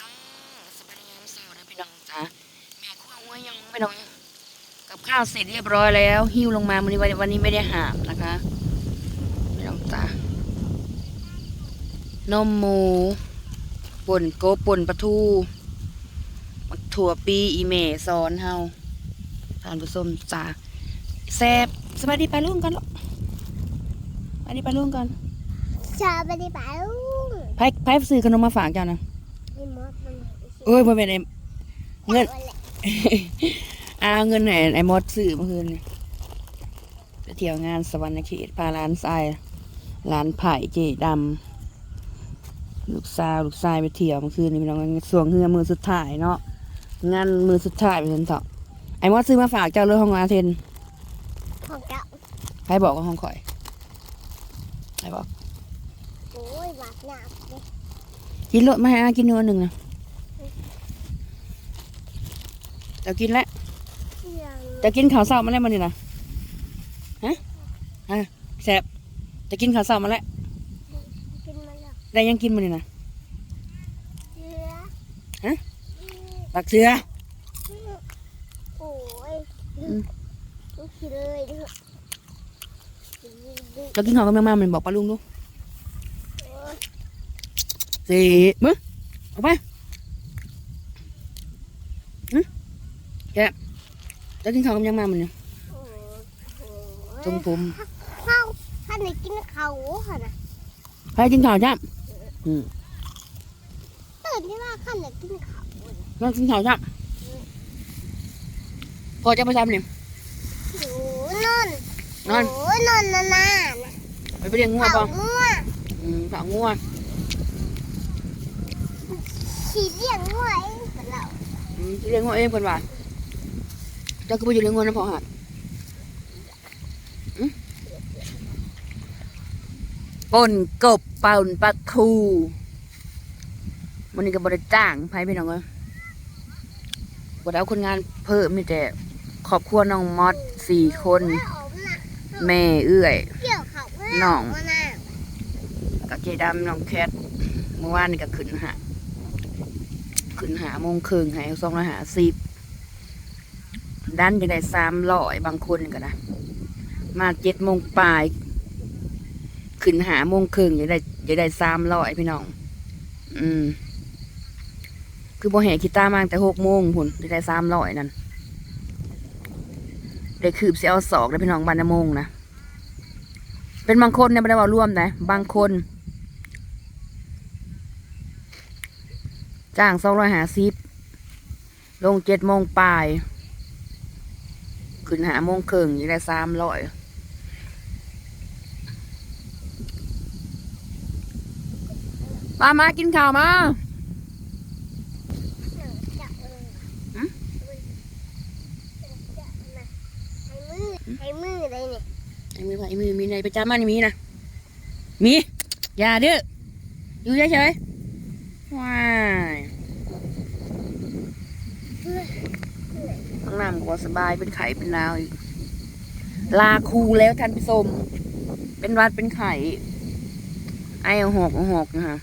น้องสบายดียามเช้านะพี่น้องจ้าแม่ครัวหัวยังพี่น้องกับข้าวเสร็จเรียบร้อยแล้ว หิ้วลงมาวันนี้วันวันนี้ไม่ได้หามนะคะพี่น้องจ้านมหมูป่นโกบป่นปลาทูมักถั่วปีอีเมซอนเฮาทานผู้ชมจ้าแซ่บสบายดีไปลุงกันลูกสบายดีไปลุงกันชอบไปดิป่าลุงไพ่ไพ่ซื้อขนมมาฝากเจ้านะ ไอ้มดมันเอ้ยบ่เป็นไอ้เงินอาแหละอาเงินไหนไอ้มดซื้อเมื่อคืนนี่ไปเที่ยวงานสวรรค์เขตพาร้านทรายร้านไผ่เจดำลูกสาวลูกชายไปเที่ยวเมื่อคืนนี่พี่น้องสวงเฮือมือสุดท้ายเนาะงานมือสุดท้ายไปจนเถอะไอ้มดซื้อมาฝากเจ้าเลยห้องอาเทนของเก่าใครบอกว่าห้องข่อยใครบอกโอ้ยหวานหนักเลย กินรถมาให้อากินนัวหนึ่งนะเจะกินแล้วเสียงจะกินข้าวเช้ามาแล้วมันนี่นะฮะฮะแซ่บจะกินข้าวเช้ามาแล้วกินมาแล้วได้ยังกินมันนี่นะเสือฮะปักเสือโอ้ยอืมลูกขี้เลยด้วยจะกินข้าวกับแม่มามันบอกปลาลุงดูโอ้ย สี่มึงเอาไปฮึแกจะกินข้าวกับยังมามันเนี่ยโอ้ยโอ้ยชมผมข้าวถ้าไหนกินเขาค่ะนะใครกินข้าวจ้าอืมตื่นที่ว่าข้าไหนกินเขานั่งกินข้าวจ้าพอจะไปทำเนี่ยอยู่นอนนอนโอ้ยนอนนานๆนะไปไปเลี้ยงงัวเขาป่ะงัวอืมข้าวงัว ขี่เลี้ยงงัวเองกับเราอืมเลี้ยงงัวเองคนว่าเจ้าก็ไปอยู่เลี้ยงงัวนะพ่อหัดอืมป่นกบเป่นปลาทูวันนี้ก็บริจ้างไพ่พี่น้องเอ้ยบไดเอาคนงานเพิ่มมีแต่ครอบครัวน้องมอดสี่คนไม่อมนะแม่เอื้อยเกี่ยวเขาไม่น้องเานะแล้วก็เจดำน้องแคทเมื่อวานนี่ก็ขึ้นหา ขึ้นหาโมงครึ่งให้สองร้อยหาสิบดันจะได้สามร้อยบางคนก็นะมาเจ็ดโมงปลายขึ้นหาโมงครึ่งจะได้จะได้สามร้อยพี่น้อง อืม คือบ่แห่กีตาร์มาตั้งแต่หกโมงพุ่นจะได้สามร้อยนั่นได้คืบเสียเอาสอกได้พี่น้องบานนาโมงนะเป็นบางคนเนี่ยไม่ได้ว่าร่วมนะบางคน จ้างสองร้อยหาสิบลงเจ็ดโมงปลาย ขึ้นหาโมงครึ่งยังได้สามร้อยมามากินข้าวมาจับเออหืมจับนะให้มือให้มือเลยเนี่ยไอ้มือไอ้มือมีในประจำมันมีนะ มี อย่าเด้ออยู่เฉยๆว้ายข้างห น้ามันก็สบายเป็นไข่เป็นลาวอีก ลาคูแล้วท่านผู้ชมเป็นวัดเป็นไข่ ไอเอหอกเอหอกนะคะ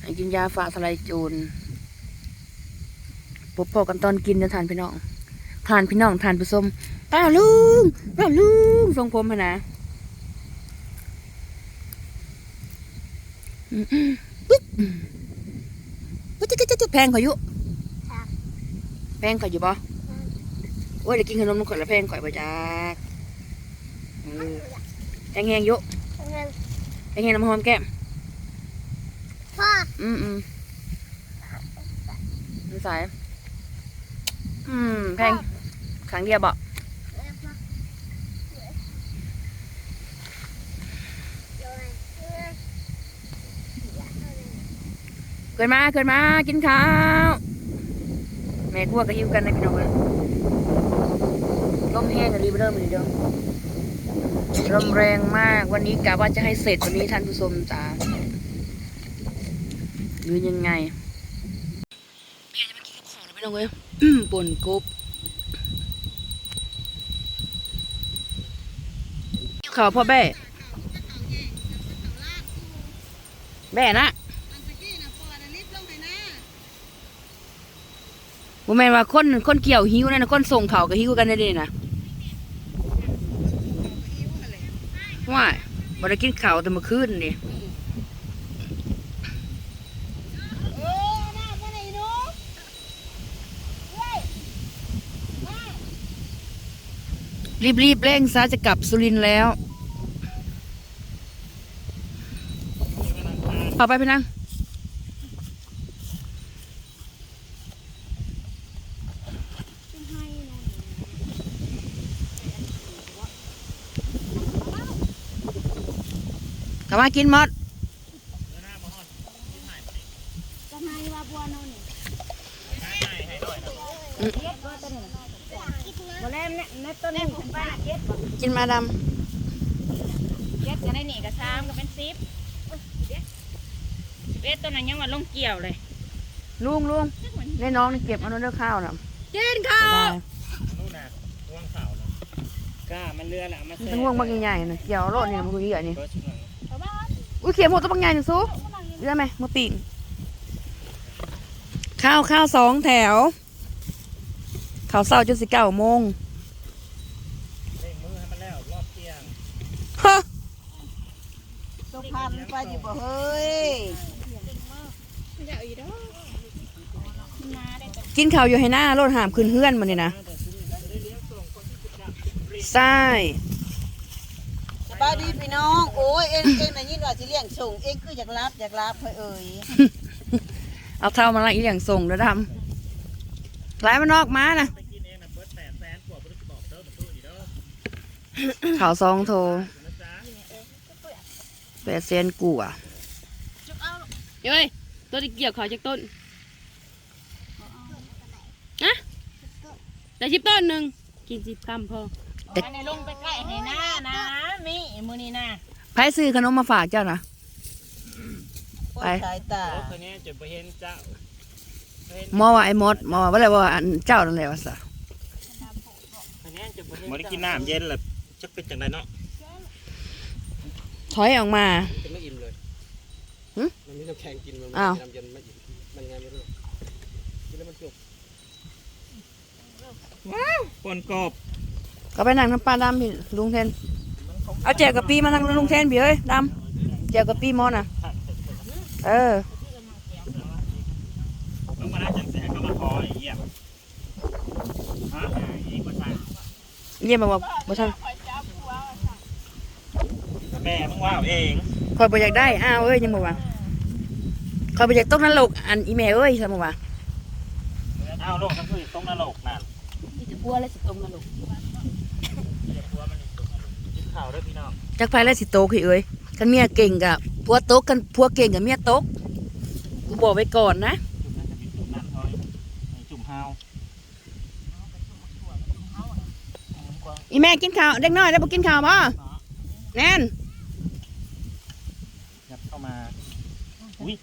ไอกินยาฝาสไลายโจรพบพอกันตอนกินนะทานพี่น้องทานพี่น้องทานผู้ชมป้าลุงป้าลุงทรงผมพนะปึ๊บปึ๊บจิ๊กจิ๊กจิ๊กแพงขอยอยู่แพงขอยอยู่ะ อ้ยเดี๋ยวกินขนมน้ำข่อยละแพงข่อยประจักเออแพงแหงๆอยู่แพงแหงๆน้ำหอมแก้มพ่ออืมอืมนิสัยอืมแพงครั้งเดียวบอกเกินมาเกินมากินข้าว แม่กลัวก็ยิ้วกันนะพี่น้องเลย ลมแห้งกันรีบเริ่มเลยเด้อลมแรงมากวันนี้กะว่าจะให้เสร็จวันนี้ท่านผู้ชมจ้าหรือยังไงแม่จะมากินกับของนะพี่น้องเว้ยอืมป่นกบข่าวพ่อแบ่แบ่นะอันตะกี้นะปอดอันลิฟต์ลงไปหน้าบ่แม่นว่าคนคนเกี่ยวหิวนั่นนะคนส่งเขาวก็หิวกันได้เด้นะว้าย บ่ได้กินข้าวแต่เมื่อคืนนี่รีบรีบเร่งซะจะกลับสุรินแล้วพาไปไปนั่ง เป็นไห้หนู กลับมากินหมดจะไห้ว่าบัวหนูนี่อืมเก็บก็ตัวนี้บ่แล้วเนี่ยในต้นนี้ผมป้าเก็บบ่กินมาดเย็ดกันได้หนีกับซ้ำก็เป็นซิปเวทตัวนั้นยังว่าลงเกี่ยวเลยำลุงลุงในน้องนี่เก็บเอาเนื้อข้าวน่ะเย็นข้าได้นู่นน่ะห่วงข่าวนะกล้ามันเรือแหละเอามามันแซ่เป็นห่วงบางใหญ่ๆนะเกี่ยวโลดนี่นะมันคือเหี้ยนี่เบิร์ดชุดหลัง อุ้ยเขียนหมดตัวบางใหญ่หนึ่งซุปได้ไหมมาปิ่งข้าวข้าวสองแถวข้าวเศร้าจนสิเก้าโมงเร่งมือให้มันแล้วรอบเที่ยงฮะสุพรรณไปอยู่บ่เฮ้ยกินข้าวอยู่ให้หน้าโลดหามขึ้นเฮือนมันนี่นะใช่สบายดีพี่น้อง โอ้ยเอ็งเอ็งได้ยินว่าสิเลี้ยงส่งเอ็งคืออยากรับอยากรับเฮ้ยเอ้ยเอาเท่ามาละอีอย่างส่งเด้อดำไล่มันออกมานะไปกินเองนะเบิร์ดแปดแสนกว่าเบิร์ดบอกเด้อมันตู้อีเด้อข่าวซองโทรนะจ๊ะแปดเซนกูอะเย้ยตัวที่เกี่ยวเขาจากต้นนะแต่ชิบต้นหนึ่งกินสิบคำพอ อันนี้ลงไปใกล้ให้หน้านะมีมือนี้นะไพ่ซื้อขนมมาฝากเจ้านะ ไป สายตา โอ้คนนี้จะไปเห็นเจ้าเห็นหมอว่าไอ้มดหมอว่าอะไรว่าอันเจ้านั่นแหละวะสะคนนี้จะไปเห็นบ่ได้กินน้ำเย็นเลยจะเป็นจังไดเนาะถอยออกมาจะไม่อิ่มเลยหึมันมีน้ำแข็งกินมันอ้าวน้ำเย็นไม่อิ่มมันยังไงไม่รู้กินแล้วมันจุกปนกบ ก็ไปนั่งน้ำปลาดำพี่ลุงเทน เอาแจกกับปีมาทางลุงเทนพี่เอ้ยดำแจกกับปีมอน่ะ เออมึงมาได้จังแสงก็มาคอไอ้เหี้ยฮะอีกว่าใช่เยี่ยมมาบอกบ่ทันแม่มึงว่าเอาเองคอยบ่อยากได้อ้าวเอ้ยยังบ่ว่าคอยบ่อยากตกนรกอันอีแม่เอ้ยใช่บ่ว่าเอาโลกก็คือต้องนรกนั่นนี่จะกลัวแล้วสิตรงกันลูก ด้วยพี่น้องจักไผแล้วสิโตคือเอ้ยกันเมียเก่งกับผัวตกกันผัวเก่งกับเมียตกกูบอกไว้ก่อนนะจุ่มนั่นจะมีจุ่มนั่นเฮ้ยไอ้จุ่มเฮาอีแม่กินข้าวเด็กน้อยได้บ่กินข้าวบ่แน่นยับเข้ามาอุ้ย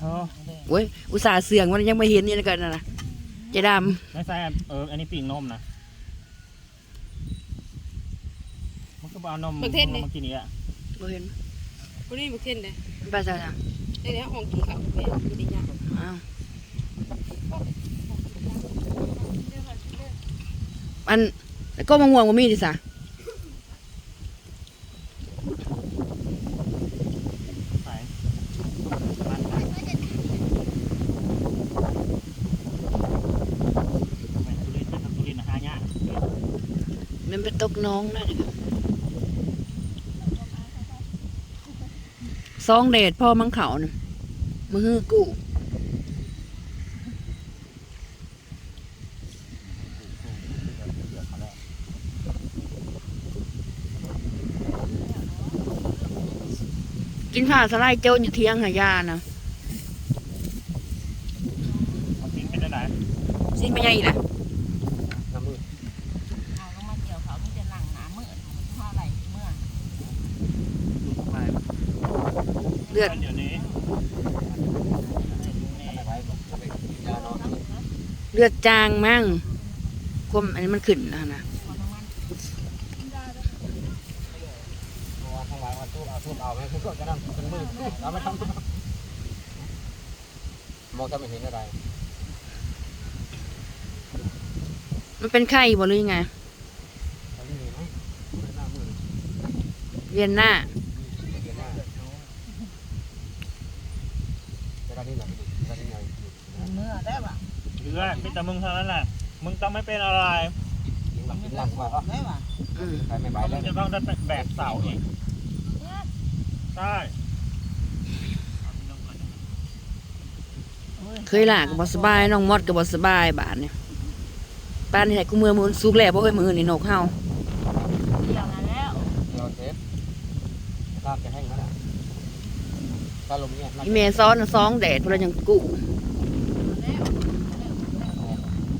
เออโอ้ยอุตส่าห์เสื่องมันยังไม่เห็นนี่แล้วกันนะนะเจดไม่ใช่เอออันนี้ปิ่งนมนะ มันก็บเอานมมากินนี่อะำบ่เห็นคนนี้มาขึ้นเลยไปซะนะไอ้เนี่ยห้องกินข้าวเป็นกินได้ยากอ้าวอันแล้วก็มะม่วงบ่มีดิซะไปบ้านไปแม่ตุลินเป็นตุลินนะฮะเนี่ยมันไปตกน้องนะเด็ก ซองเดดพ่อมังเขาน่ะมือกูกินผ้าสไลด์โจนอยู่เทียงหายานะมันปิ้งเป็นอะไรสิ้นไม่ใช่อีกแล้ น้ำมือเลือดจางมั่งความอันนี้มันขึ้นนะนะเอาข้างหลังเอาทุบเอาทุบเอาไหมทุบก็นั่งเป็นมือเอาไม่ทำมองจะไม่เห็นอะไร มันเป็นไข้บ่หรือยังไงตอนนี้มีไหมหน้ามือเวียนหน้า เดี๋ยวหน้าจะได้นี่แหละจะได้ไง เมื่อได้ป่ะเรือมีแต่มึงเท่านั้นแหละมึงต้องไม่เป็นอะไรยิงหลังยิงหลังว่าได้ป่ะอืมใครไม่ไหวเพราะแล้มึวงจะต้องได้แบกเสาอีกใช่เคยล่ะก็บ่สบายน้องมดก็บ่สบายบาดเนี่ยบ้านนี่แหละกูมือมือสุกแล้วบ่เคยมือนี่นกเฮาเดี๋ยวนั้นแล้วเดี๋ยวเทปภาพจะแห้งแล้วถ้าลมเนี่ยอีเมซ้อนซองแดดพุ่นละยังกู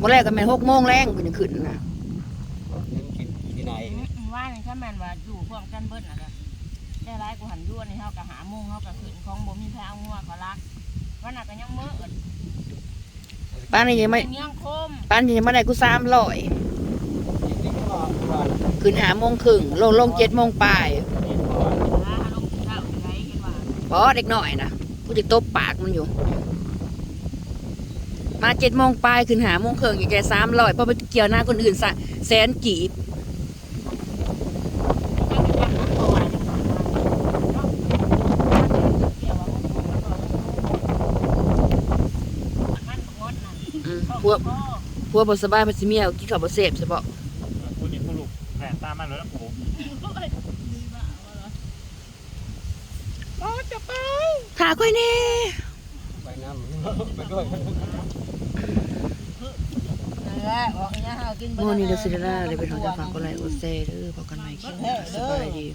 บ่แรกก็แม่น6โมงแรงกูจะขึ้นน่ะกินที่ไหนว่านี่ถ้าแม่นว่าอยู่พวกกันเบิ้ลน่ะก็ได้ร้ายกูหันยั่วนี่เฮาก็หาโมงเฮาก็ขึ้นของบ่มีแพ้เอางัวก็รักวันน่ะก็ยังมื้อป้านนี่ยังไม่เงี้ยงคมป้านนี่ยังไม่ได้กู300นี่ก็ว่าขึ้นหาโมงครึ่งลงลง7โมงปลายหาลงเช้าไรเห็นว่าบ่เด็กน้อยนะกูจะตบปากมันอยู่ มา7โมงปลายขึ้นหาโมงครึ่งอีกแก300เพราะไปเกี่ยวหน้าคนอื่นซะแสนกีบอืมพวกพวกบสบายมันสิเมียกินข้าวบ่เสพใช่ปะคุณนี่ผู้ลูกแผนตามมันเลยนะผมขาค่อยแน่ไปน้ำไปด้วย นั่นแหละบอกอย่างเงี้ยเฮากินโมอนี่เดซิเดล่าเลยเป็นของจากฝากก็ไลค์กดแชร์เด้อพอกันใหม่คลิปหน้าสบายดี